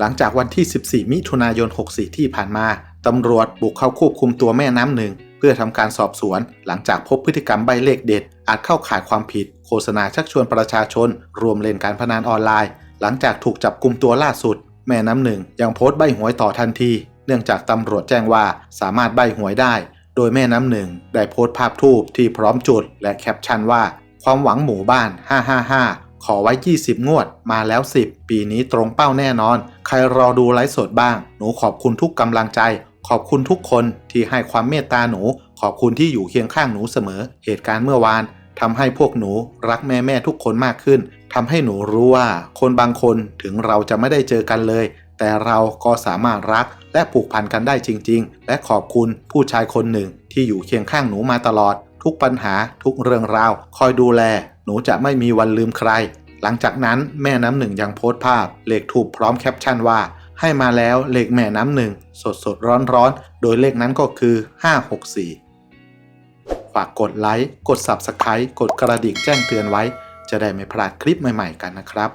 หลังจากวันที่ 14 มิถุนายน 64 ที่ผ่านมา ตำรวจบุกเข้าควบคุมตัวแม่น้ำหนึ่ง เพื่อทำการสอบสวน หลังจากพบพฤติกรรมใบเลขเด็ด อาจเข้าข่ายความผิด โฆษณาชักชวนประชาชน รวมเล่นการพนันออนไลน์ หลังจากถูกจับกลุ่มตัวล่าสุด แม่น้ำหนึ่งยังโพสต์ใบหวยต่อทันที เนื่องจากตำรวจแจ้งว่าสามารถใบหวยได้ โดยแม่น้ำหนึ่งได้โพสต์ภาพทูบที่พร้อมจุด และแคปชั่นว่า ความหวังหมู่บ้าน 555 ขอไว้ 20 งวด มาแล้ว 10 ปีนี้ตรงเป้าแน่นอน ใครรอดูไลฟ์สดบ้าง หนูขอบคุณทุกกำลังใจ ขอบคุณทุกคนที่ให้ความเมตตาหนู ขอบคุณที่อยู่เคียงข้างหนูเสมอ เหตุการณ์เมื่อวานทำให้พวกหนูรักแม่แม่ทุกคนมากขึ้นทำให้หนูรู้ว่า คนบางคนถึงเราจะไม่ได้เจอกันเลย แต่เราก็สามารถรักและผูกพันกันได้จริง ๆ และขอบคุณผู้ชายคนหนึ่งที่อยู่เคียงข้างหนูมาตลอด ทุกปัญหาทุกเรื่องราว คอยดูแล หนูจะไม่มีวันลืมใคร หลังจากนั้นแม่น้ำหนึ่งยังโพสต์ภาพ เลขถูกพร้อมแคปชั่นว่า ให้มาแล้วเลขแม่น้ำหนึ่งสดสดร้อนร้อนๆโดยเลขนั้นก็คือ 564 ฝากกดไลค์กด Subscribe กดกระดิ่งแจ้งเตือนไว้ จะได้ไม่พลาดคลิปใหม่ ๆ กันนะครับ